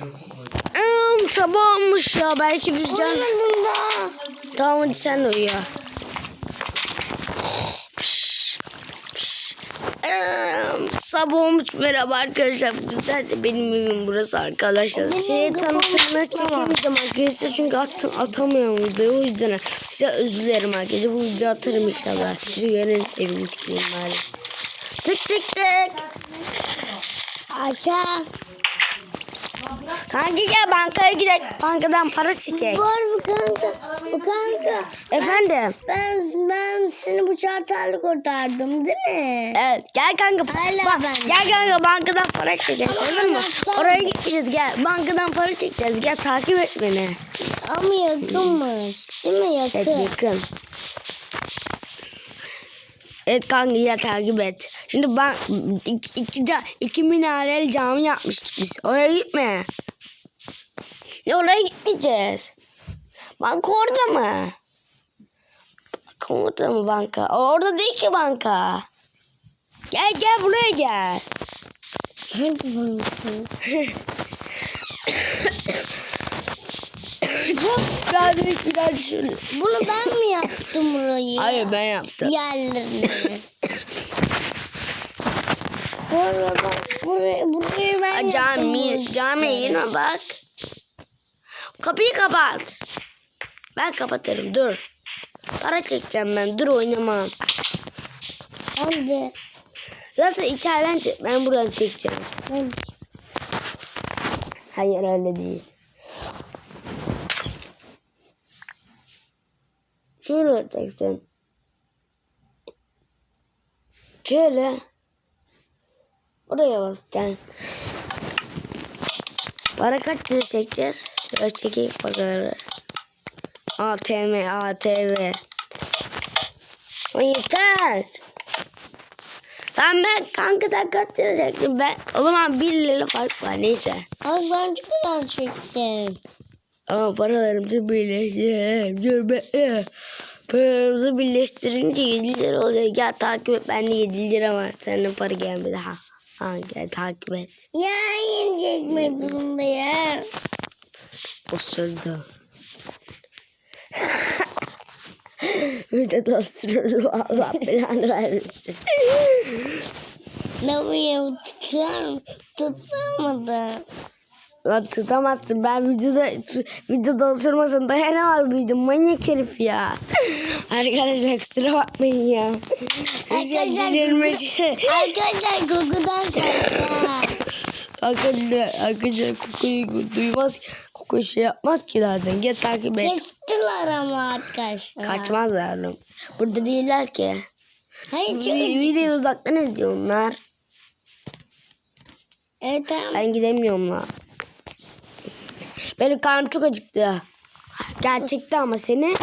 Hmm, sabah olmuş ya. Belki rüzgar. Uyumadım da. Tamam hadi sen de uyu. Sabah olmuş merhaba arkadaşlar. Güzel de benim evim burası arkadaşlar. Şeye ama. çekemeyeceğim arkadaşlar çünkü at, atamıyorum videoyu o yüzden size özür dilerim arkadaşlar. Bu videoyu atarım inşallah. Rüzgar'ın evini tıklayayım bari. Tık tık tık. Aşağı. Kanka gel bankaya gidelim. Bankadan para çekek. Var mı kanka? Bu kanka. Efendim. Ben ben seni bu çatarlı kurtardım değil mi? Evet gel kanka. Hala Bak, ben. gel kanka bankadan para çekeceğiz olur mu? Oraya gideceğiz gel. Bankadan para çekeceğiz. Gel takip et beni. Ama yakınmış. Değil mi Evet yakın? Evet kanka gel takip et. Şimdi ben iki, iki, iki minareli cami yapmıştık biz. Oraya gitme. Ya oraya gitmeyeceğiz. Banka orada mı? Banka orada mı banka? Orada değil ki banka. Gel gel buraya gel. Banka? Büyük biraz şöyle. Bunu ben mi yaptım burayı? Hayır ben yaptım. Yerlerini. Buraya bak. Buraya, burayı ben yaptım. Cami, camiye işleri. girme bak. Kapıyı kapat. Ben kapatırım dur. Para çekeceğim ben dur oynamam. Hadi. Nasıl içeriden çek ben buradan çekeceğim. Ben Hayır öyle değil. Olacaksın. Şöyle. Oraya basacaksın. Para kaç lira çekeceğiz? Şöyle çekeyim paraları. ATM, ATV. O yeter. Tamam ben kanka sen kaç lira çektin? Ben o zaman 1 lira fark var neyse. Bak ben çok kadar çektim. Ama paralarımızı be. Paramızı birleştirince 7 lira oluyor. Gel takip et. Ben de 7 lira var. Senin para gelmedi. Ha. Ha gel takip et. Ya yeni çekmek zorundayım. O sırada. Bir de dostum Allah belanı vermesin. Ne yapayım? Tutar, tutamadım. Lan tutamazsın. Ben videoda videoda oturmasam dayanamaz mıydım? Manyak herif ya. Arkadaşlar kusura bakmayın ya. Arkadaşlar. Arkadaşlar kokudan. Arkadaşlar, arkadaşlar kokuyu duymaz. Koku şey yapmaz ki zaten. Gel takip et. Geçtiler ama arkadaşlar. Kaçmazlar. Burada değiller ki. Hayır çıkın. Videoyu uzaktan izliyorlar. Evet tamam. Ben gidemiyorum lan. Benim karnım çok acıktı. Gerçekten ama seni.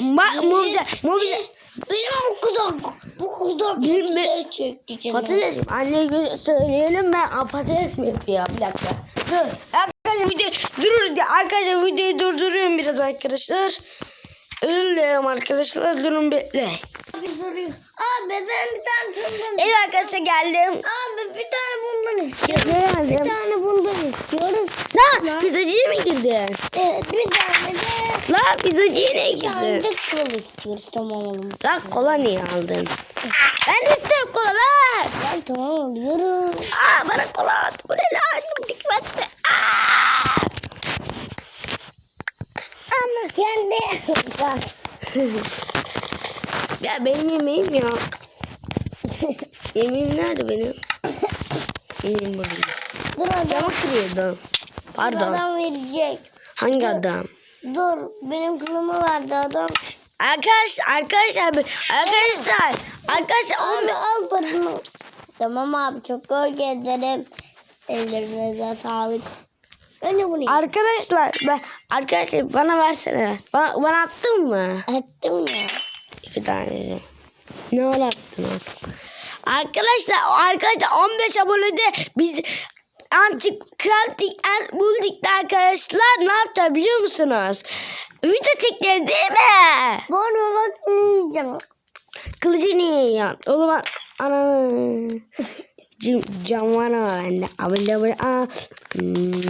Bak mobize, mobize. Benim o kadar, bu kadar patates çekti canım. Patates. Anneye göre söyleyelim ben Aa, patates mi yapıyor? Bir dakika. Dur. Arkadaşlar video durur diye. Arkadaşlar videoyu durduruyorum biraz arkadaşlar. Özür dilerim arkadaşlar. Durun bekle. Abi ben bir tane bundan Evet arkadaşlar geldim. Abi bir tane bundan istiyorum. Bir Geldim. tane bundan istiyoruz. Lan pizzacıya mı girdin? Evet bir tane de Lan pizzacıya ne bir girdin? de kol istiyoruz. Tamam oğlum. Lan kola niye aldın? Ben istiyorum kola ver. Ben tamam alıyorum. Aa bana kola at. Bu ne lan? Dikkatle. Aa! De. Bak. Ya benim yemeğim yok. Yemeğim nerede benim? Yemeğim burada. Dur adam. Camı kırıyordum. Dur Pardon. adam verecek. Hangi adam? Dur benim kılımı verdi adam. Arkadaş, arkadaşlar, arkadaşlar, arkadaşlar, Abi al paranı. Tamam abi çok gölge ederim. Ellerinize sağlık. De bunu arkadaşlar, ben, arkadaşlar bana versene. Bana, bana attın mı? ettim ya. İki tanesi. Ne ara attın o? Arkadaşlar, arkadaşlar 15 abonede biz Antik Crafting and Building'de arkadaşlar ne yapacağız biliyor musunuz? Video çekeceğiz değil mi? Arada bak ne yiyeceğim. Kılıcı niye yiyorsun? O zaman ananı. cam, var ama bende. Abone abone. Aa. Hmm.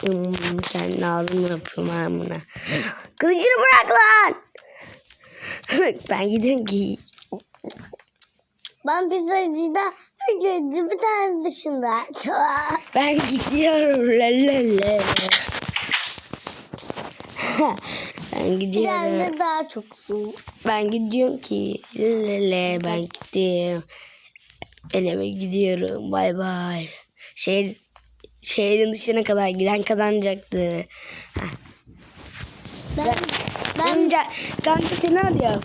Hmm. Kendi ağzımı yapıyorum ben buna. Kılıcını bırak lan. ben gidiyorum ki. Ben pizzacıda bir bir tane dışında. Ben gidiyorum. Lelele. ben Bir gidiyorum. tane daha çok su. Ben gidiyorum ki. Lelele ben gittim. Ben eve gidiyorum. Bay bay. Şehir, şehrin dışına kadar giden kazanacaktı. Ben, ben Kanka, kanka seni arıyor.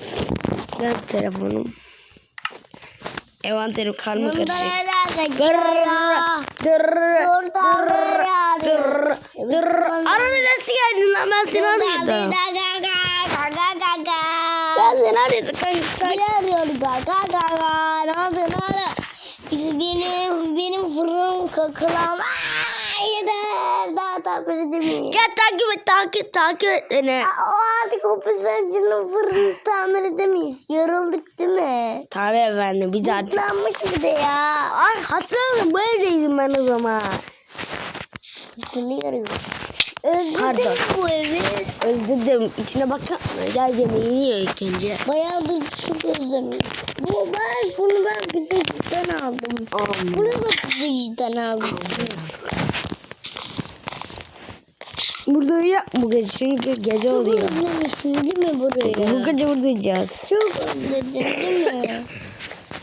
Ver telefonum. Envanterim karma karışık. Arada nasıl geldin lan ben seni arıyordum. Ben seni arıyordum kanka. Biri arıyor gaga gaga. Ne oldu ne oldu? Benim, benim fırınım kakılam. Aa, Yeter. Daha tabii değil Gel takip et takip takip et beni. O artık o pizzacının fırını tamir edemeyiz. Yorulduk değil mi? Tabii efendim biz artık. Yıklanmış bir de ya. Ay hatırladım bu evdeydim ben o zaman. Hatırlıyorum. Özledim Pardon. bu evi. Özledim. İçine mısın? Gel yemeğini ye ilk önce. Bayağıdır çok özledim. Bu ben bunu ben pizzacıdan aldım. Bunu da pizzacıdan aldım. Burada uyuyak bu gece çünkü gece Çok oluyor. özlemişsin değil mi Bu burayı? gece burada uyuyacağız. Çok özledin değil mi?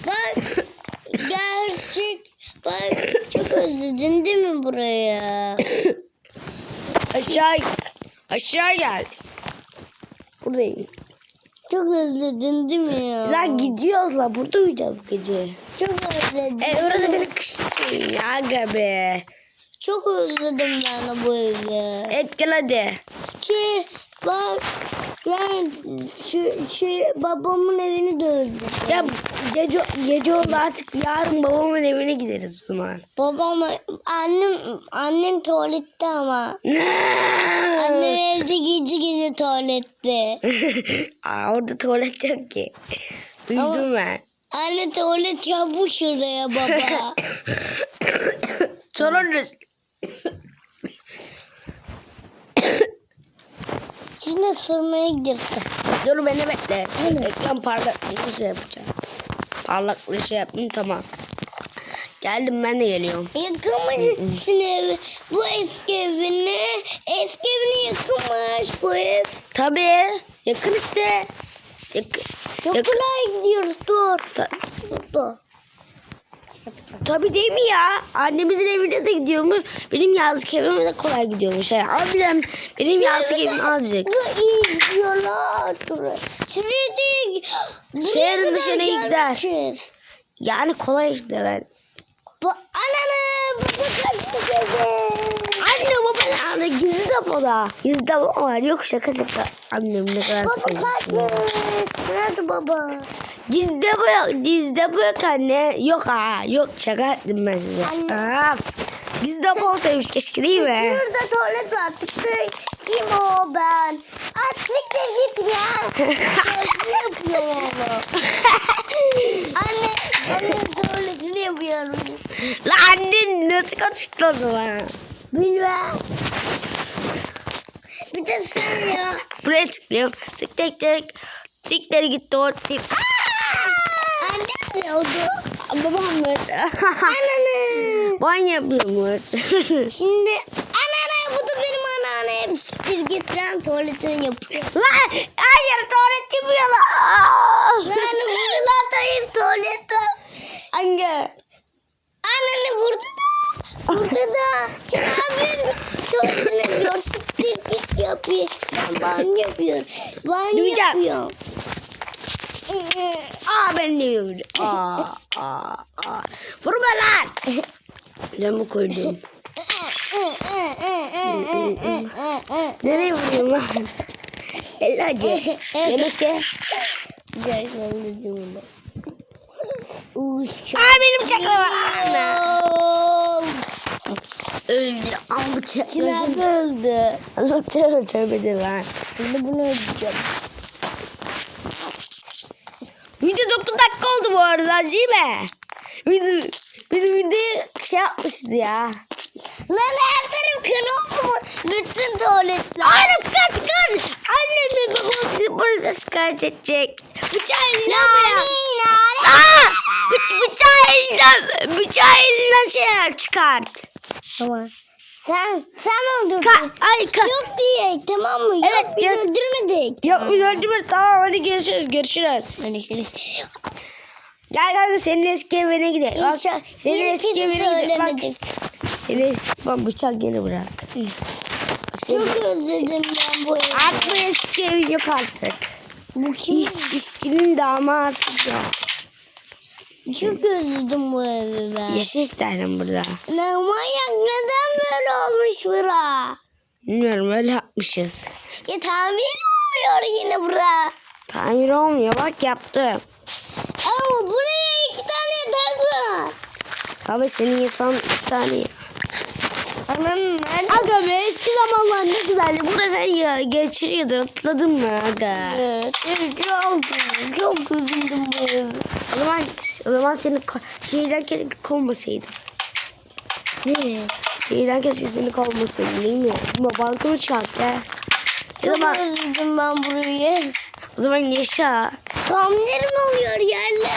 Bak gerçek bak çok özledin değil mi burayı? Aşağı aşağı gel. Buradayım. Çok özledin değil mi ya? Lan gidiyoruz la burada uyuyacağız bu gece. Çok özledim. E orası beni kışlayın ya be. Çok özledim ben bu evi. Et gel hadi. Ki bak yani şu, şu babamın evini de özledim. Ya gece, gece oldu artık yarın babamın evine gideriz o zaman. Babam annem annem tuvalette ama. Annem evde gece gece tuvalette. Aa, orada tuvalet yok ki. Uyudum ben. Anne tuvalet yapmış şuraya baba. Sorarız. Şimdi sırmaya gidersin. Dur beni bekle. Ekran parlaklığı şey yapacağım. Parlaklığı şey yaptım tamam. Geldim ben de geliyorum. Yakınmış evi. Bu eski evine. Eski evine yakınmış bu ev. Tabii. Yakın işte. Yakın. Çok Yakın. kolay gidiyoruz dur. Ta- Dur dur. tabii değil mi ya? Annemizin evine de gidiyormuş. Benim yazlık evime de kolay gidiyormuş. Yani abim benim yazlık evimi alacak. Bu iyi gidiyorlar. Şuraya değil. Şehrin kadar dışına gider. Yani kolay işte ben. Bu anne bu kaçmış evi. Anne baba nerede? Gizli depoda. Gizli depo var. Yok şaka şaka. Annem ne kadar Baba kaçmış. Nerede baba? Gizli depo yok. Gizli depo yok anne. Yok ha. Yok şaka ettim ben size. Anne. Af. Gizli depo olsaymış keşke değil mi? Şurada tuvalet var. Tıktı. Kim o ben? Artık de git ya. Tuvaletini yapıyorum ama. Anne, anne tuvaletini yapıyorum. La annen nasıl konuştun o zaman? Bilmem. Bir de sen ya. Buraya çıkıyorum. Tık tık tık. Sikleri gitti o tip. Anne ne oldu? Babammış. Anne. Ban yapıyormuş. Şimdi anneanne bu da benim anneannem. Siktir git lan tuvaletini yapıyor. Lan hayır tuvalet yapıyorlar. Yani buralardayım tuvalette. Anne. Anneanne burada da. Burada da. Şimdi abim tuvaletini yapıyor. Siktir git yapıyor. Ben banyo yapıyorum. Banyo yapıyorum. Aa ben de yapıyorum. Aa, aa, aa. Vurma lan. Camı koydum. Nereye vuruyorum lan? El acı. Yemek ye. Sen de bunu. Uş. Aa benim çakal Öldü. Ama bıçak Çınar öldü. Allah tövbe tövbe de lan. Şimdi bunu öldüreceğim. Video 9 dakika oldu bu arada değil mi? Video, Biz videoyu şey yapmışız ya. Lan her taraf kan oldu mu? Bütün tuvaletler. Oğlum kaç kaç. Annem ve babam polise şikayet edecek. Bıçağı bırak. Nani nani. Aa! Bıç bıçağı elinden, bıçağı elinden şeyler çıkart. Tamam. Sen, sen öldürdün? Ka ay ka Yok diye tamam mı? Yok Evet, biz yok. öldürmedik. Yok biz öldürmedik tamam hadi görüşürüz görüşürüz. Görüşürüz. Gel kanka senin eski evine gidelim. Bak, senin eski ki de evine gidelim. Bak, senin eski... Bak bıçak geri bırak. Senin- Çok özledim ben bu evi. Artık bu eski evin yok artık. Bu kim? İş, işçinin damı artık yok. Çok özledim bu evi ben. Yaşa isterdim burada. Ne manyak neden böyle olmuş bura? Bilmiyorum öyle yapmışız. Ya tamir mi oluyor yine bura? Tamir olmuyor bak yaptım. Ama buraya iki tane yatak var. Abi senin yatağın bir tane ya. Anam nerede? Aga be eski zamanlar ne güzeldi. Burada sen ya geçiriyordun hatırladın mı aga? Evet, evet, çok, çok üzüldüm bu evi. O zaman, o zaman seni şehirden keşke kovmasaydım. Ne? Şehirden keşke seni kovmasaydım değil mi? Ama balkonu çarp ya. O Çok zaman, özledim ben burayı. o zaman yaşa. Tamir mi oluyor yerle?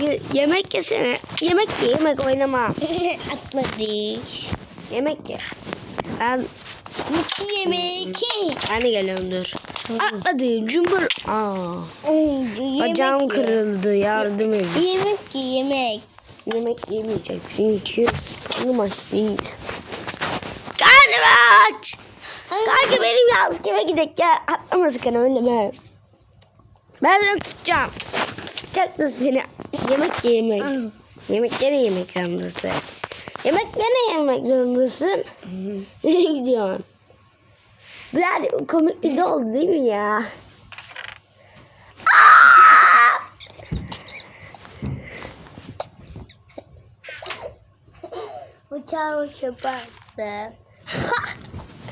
Y- yemek yesene. Yemek ye yemek oynama. Atladı. Yemek ye. Ben, Mutlu yemek. ben de geliyorum dur. Atladım cumbur. Aa, bacağım ye. kırıldı yardım edin. Yemek ye yemek. Yemek yemeyecek çünkü karnım aç değil. Karnım aç. Kanka benim yalnız eve gidelim ya. Atlama sakın öyle mi? Ben seni tutacağım. Tutacak da seni. Yemek ye yemek. Yemek gene yemek zorundasın. Yemek gene yemek zorundasın. Nereye gidiyorsun? Biraz komik de oldu değil mi ya? Bıçağı çöpe attı.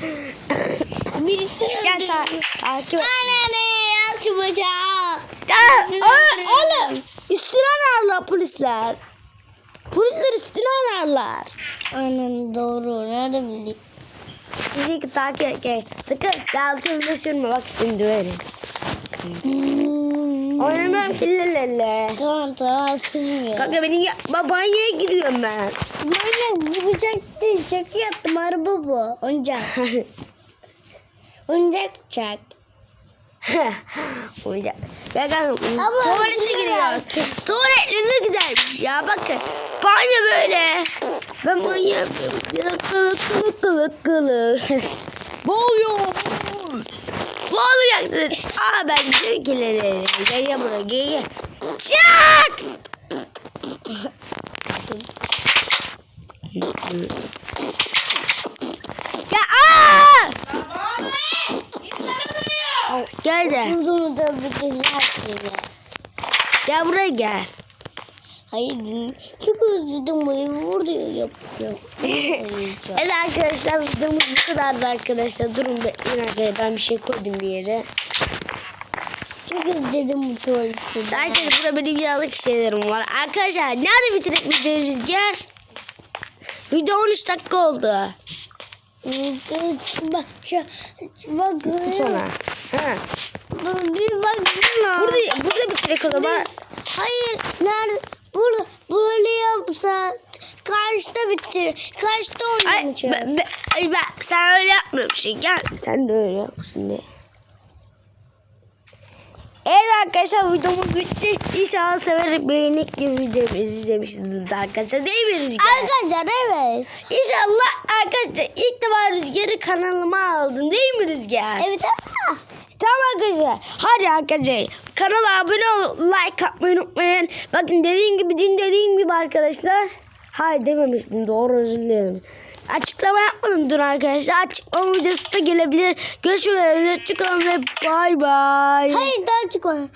Birisini Gel ta takip et. Anne şu bıçağı. Gel. Oğlum. Üstüne ararlar polisler. Polisler üstüne ararlar. Aynen doğru. Nerede bildik? Bizi ki takip et. Gel. Sakın. Bak seni döverim. Hmm. Oynamam fillerle. Tamam tamam sürmüyor. Kanka benim ya banyoya giriyorum ben. Böyle bu bıçak değil. Çakı yaptım. Araba bu. Oyuncak. Oyuncak çak. Oyuncak. Ya kanka tuvalete giriyoruz. Tuvalet ne güzelmiş ya bakın. Banyo böyle. Ben banyo yapıyorum. Yakalı kılı kılı kılı. Boğuyor. Boğulacaksın. Aa ben kilerine. Gel gel buraya gel gel. Çak. Gel aa. Gel de. Kuzumu da bitirler şimdi. Gel buraya gel. Hayır çok özledim evi burada yapıyor. Evet arkadaşlar videomuz bu kadardı arkadaşlar. Durun bekleyin arkadaşlar. Ben bir şey koydum bir yere. çok özledim bu tuvaleti. Arkadaşlar burada benim yanlış şeylerim var. Arkadaşlar nerede bitirdik videoyu Rüzgar? Video 13 dakika oldu. Bak bak Sonra. Ha. Bir bak. Burada, burada bitirdik o zaman. Hayır nerede burada böyle yapsa karşıda bitir. Karşıda Ay, oynayacağız. ben, ben, ay ben, sen öyle yapmıyormuşsun. Gel sen de öyle yapmışsın diye. Evet arkadaşlar videomuz bitti. İnşallah severek beğenip gibi videomu izlemişsiniz arkadaşlar. Değil mi Rüzgar? Arkadaşlar evet. İnşallah arkadaşlar ilk defa Rüzgar'ı kanalıma aldım değil mi Rüzgar? Evet ama Tamam arkadaşlar. Hadi arkadaşlar. Kanala abone ol, like atmayı unutmayın. Bakın dediğim gibi dün dediğim gibi arkadaşlar. Hayır dememiştim doğru özür dilerim. Açıklama yapmadım dün arkadaşlar. Açıklama videosu da gelebilir. Görüşmek üzere. Çıkalım ve bay bay. hayır daha çıkma. Arkadaşlar